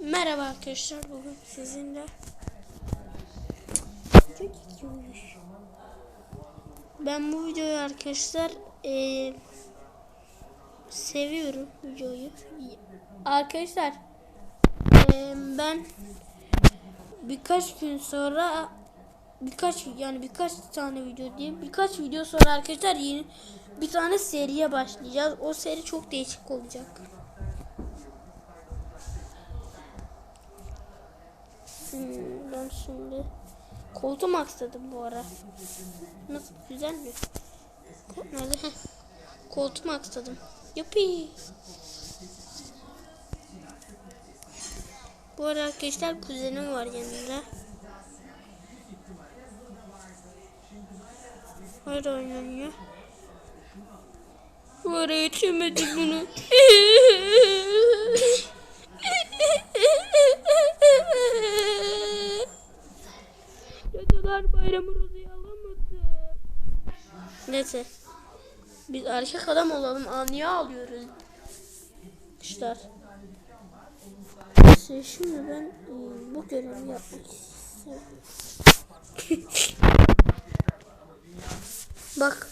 Merhaba arkadaşlar bugün sizinle. Ben bu videoyu arkadaşlar eee, seviyorum videoyu. Arkadaşlar eee, ben birkaç gün sonra birkaç yani birkaç tane video değil birkaç video sonra arkadaşlar yeni bir tane seriye başlayacağız. O seri çok değişik olacak. Ben şimdi koltuğum aksadım bu ara. Nasıl güzel mi? Nerede? Koltuğum aksadım. Yuppie. Bu ara arkadaşlar kuzenim var yanında. Öyle oynanıyor. Bu ara yetişemedim bunu. Cadılar bayramı rozayı alamadı. Neyse. Biz erkek adam olalım. Niye ağlıyoruz? İşte. Neyse şimdi ben e, bu görevi yapmak istiyorum. Bak.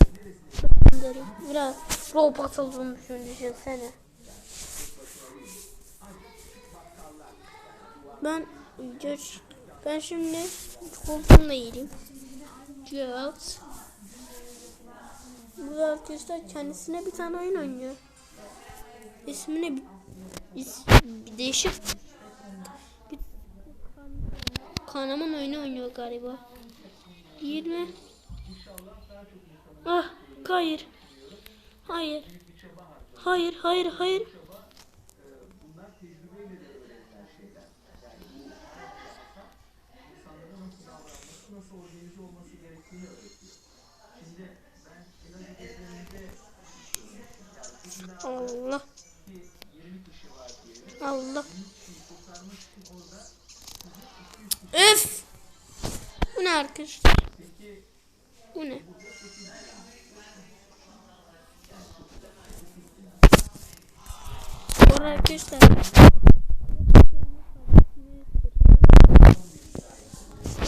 Derim. Biraz robot olduğunu düşünsene. Ben geç ben şimdi koltuğumla yiyeyim. Geralt. Bu arkadaşlar kendisine bir tane oyun oynuyor. İsmine bir, is, bir değişik bir kanaman oyunu oynuyor galiba. 20 Ah hayır. Hayır. Hayır hayır hayır. Allah. Allah. Öf. Bu ne arkadaşlar? Bu ne? Arada arkadaşlar.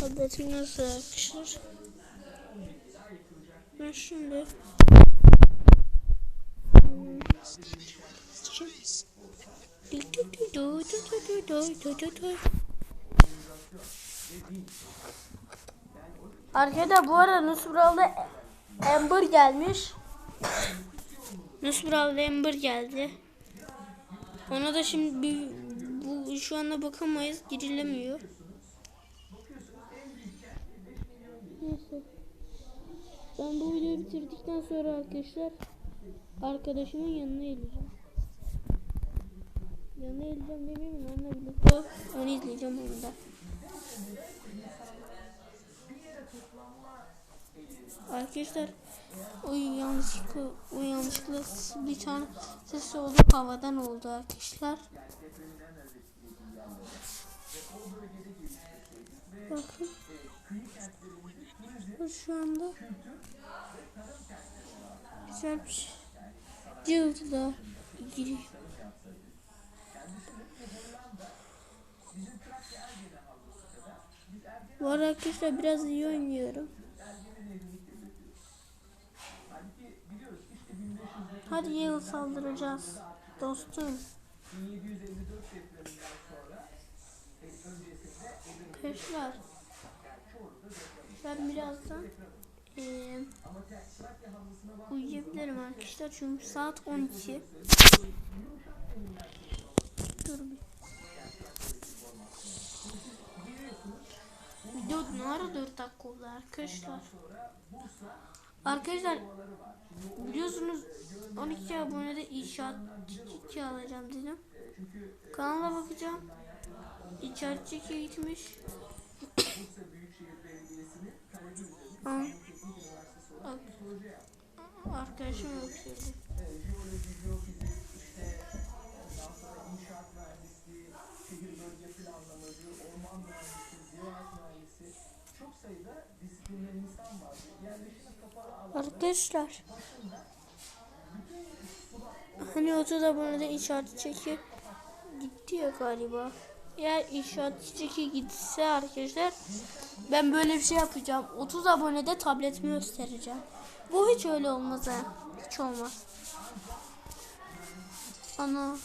Tabletim nasıl arkadaşlar? Ben şimdi Arkada bu arada Nusral'da Amber gelmiş. Nusral'da Amber geldi. Ona da şimdi bir, bu şu anda bakamayız girilemiyor. Neyse. Ben bu videoyu bitirdikten sonra arkadaşlar arkadaşımın yanına geleceğim. Yanına geleceğim demeyeyim onunla birlikte onu izleyeceğim onda. Arkadaşlar o yanlışlıkla o yanlışlıkla bir tane ses oldu havadan oldu arkadaşlar. Bakın. Şu anda güzel bir şey. Cıldı giriyor. Bu arada arkadaşlar biraz iyi oynuyorum. Hadi yıl saldıracağız dostum. Arkadaşlar ben birazdan eee uyuyabilirim arkadaşlar çünkü saat 12. Dur bir. Video ne ara 4 dakika oldu arkadaşlar. Arkadaşlar biliyorsunuz 12 abonede inşaat çiçeği alacağım dedim. Kanala bakacağım. Çekiye gitmiş. Aa, bak. Arkadaşım şimdi. Arkadaşlar. Hani 30 abonede işaret çeki gitti ya galiba. eğer inşaat çiçeki gitse arkadaşlar ben böyle bir şey yapacağım. 30 abonede tabletimi göstereceğim. Bu hiç öyle olmaz ha. Hiç olmaz. Ana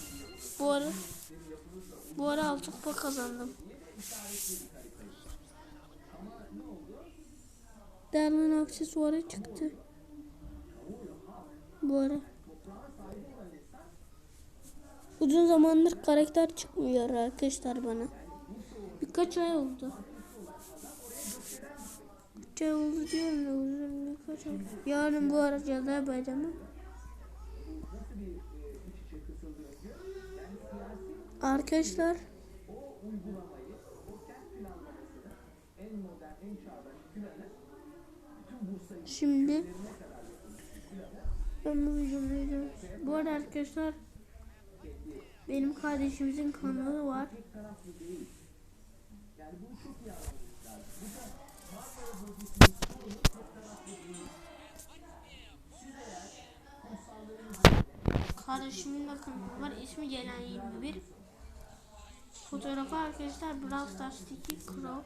bu ara bu ara altı kupa kazandım. Derman aksesuarı çıktı. Bu ara. Uzun zamandır karakter çıkmıyor arkadaşlar bana. Birkaç ay oldu. Uzun birkaç ay. Yarın bu ara Cadı Bayramı. Arkadaşlar Şimdi ben bu videoyu Bu arada arkadaşlar benim kardeşimizin kanalı var. Kardeşimin de kanalı var. İsmi Gelen 21. Fotoğrafı arkadaşlar Brawl Stars'taki Crow.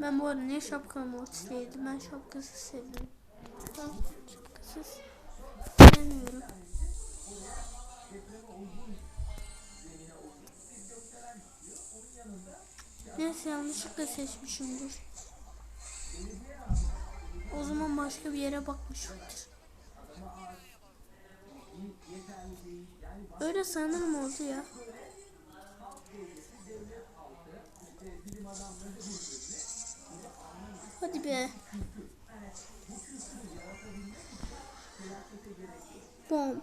Ben bu arada ne şapkalı mortiseydim. Ben şapkasız seviyorum. Ben şapkasız sevmiyorum. Neyse yanlışlıkla seçmişimdir. O zaman başka bir yere bakmışımdır. Öyle sanırım oldu ya. Hadi be. Bom.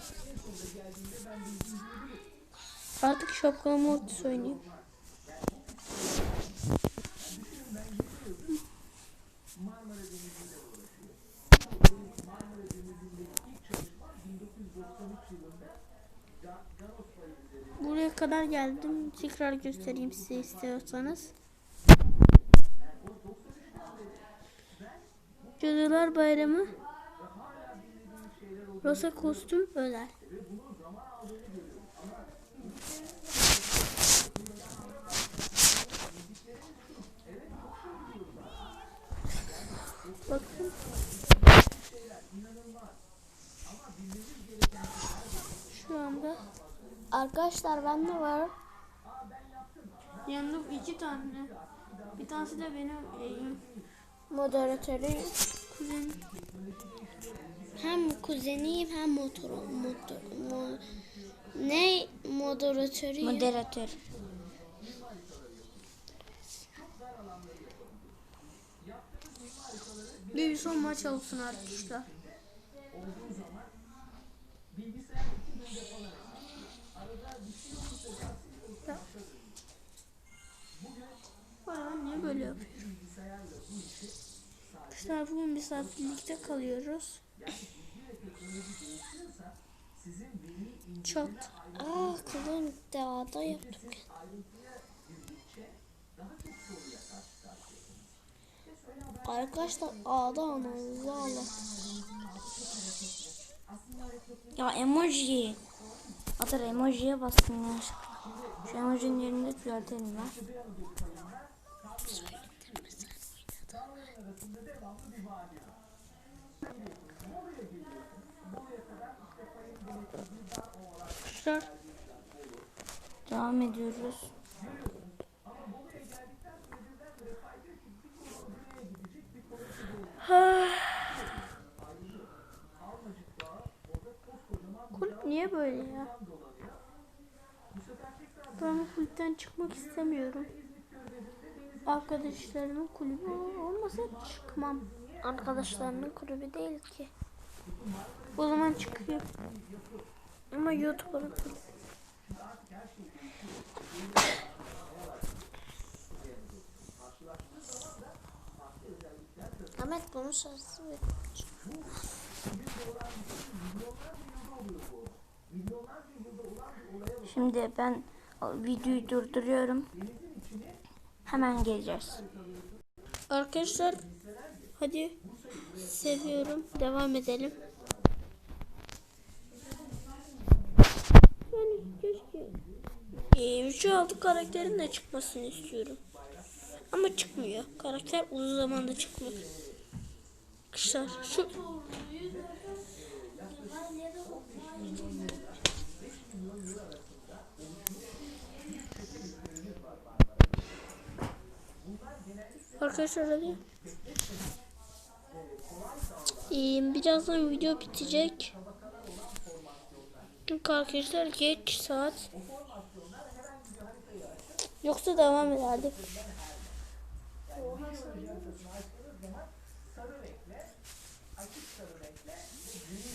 Artık şapkalı mortis oynayayım. Buraya kadar geldim. Tekrar göstereyim size istiyorsanız. Cadılar Bayramı Rosa kostüm özel. Şu anda Arkadaşlar bende var. yanımda iki tane. Bir tanesi de benim e, Moderatörü kuzenim. hem kuzeniyim hem motor, motor mo- ne moderatörüyüm. Moderatör. Bir son maç olsun arkadaşlar. Ya. Vay ben niye böyle yapıyorum? Arkadaşlar bugün bir saat birlikte kalıyoruz. Çok Aa kızım devada yaptık. Arkadaşlar ağda ananızı alın. Ya emoji. Atar emojiye bastım ya. Şu emojinin yerini düzeltelim lan. arkadaşlar. Devam ediyoruz. Kulüp niye böyle ya? Ben bu kulüpten çıkmak istemiyorum. Arkadaşlarımın kulübü olmasa çıkmam. Arkadaşlarının kulübü değil ki. O zaman çıkıyor. Ama YouTube'a atarım. Ahmet şarjı ver. Şimdi ben videoyu durduruyorum. Hemen geleceğiz. Arkadaşlar hadi seviyorum. Devam edelim. Yani keşke ee, şu altı karakterin de çıkmasını istiyorum. Ama çıkmıyor. Karakter uzun zamanda çıkmıyor. Arkadaşlar şu Arkadaşlar hadi. Ee, birazdan video bitecek. Çünkü arkadaşlar geç saat. Yoksa devam ederdik.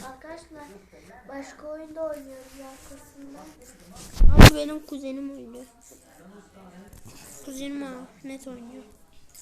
Arkadaşlar başka oyunda oynuyoruz arkasında. Ama benim kuzenim oynuyor. Kuzenim ha, net oynuyor.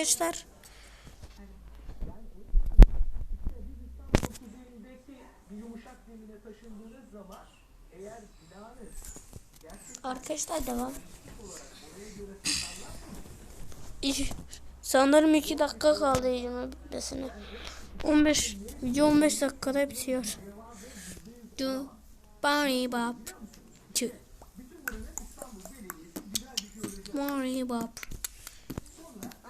Arkadaşlar. Arkadaşlar devam. Sanırım 2 dakika kaldı yayının bitmesine. 15 video 15 dakikada bitiyor. Du bari bap. Çı. Bari bap. Ahmet takma bir şey.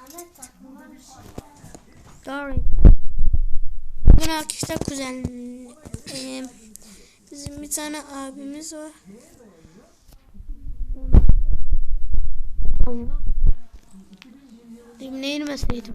Sorry. Bugün arkadaşlar kuzen eee, bizim bir tane abimiz var. Allah. Demin eğilmeseydim.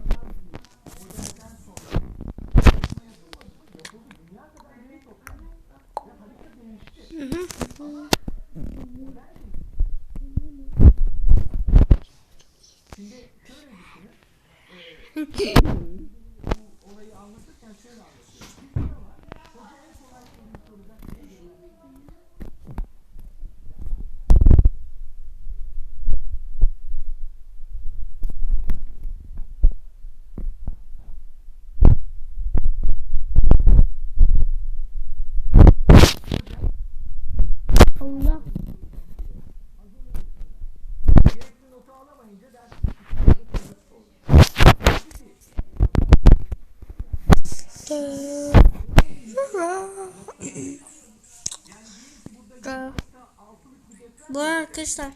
arkadaşlar.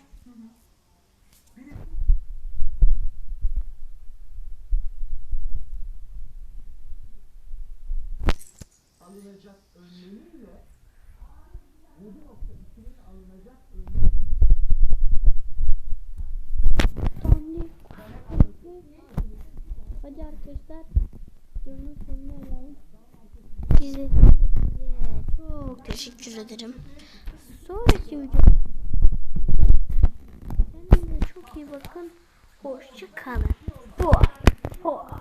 alınacak önlemiyle 7.2'nin alınacak önlemi Hadi arkadaşlar Görünün sonuna alalım çok teşekkür ederim. Sonraki videoda iyi bakın. Hoşça kalın. Hoa. Hoa.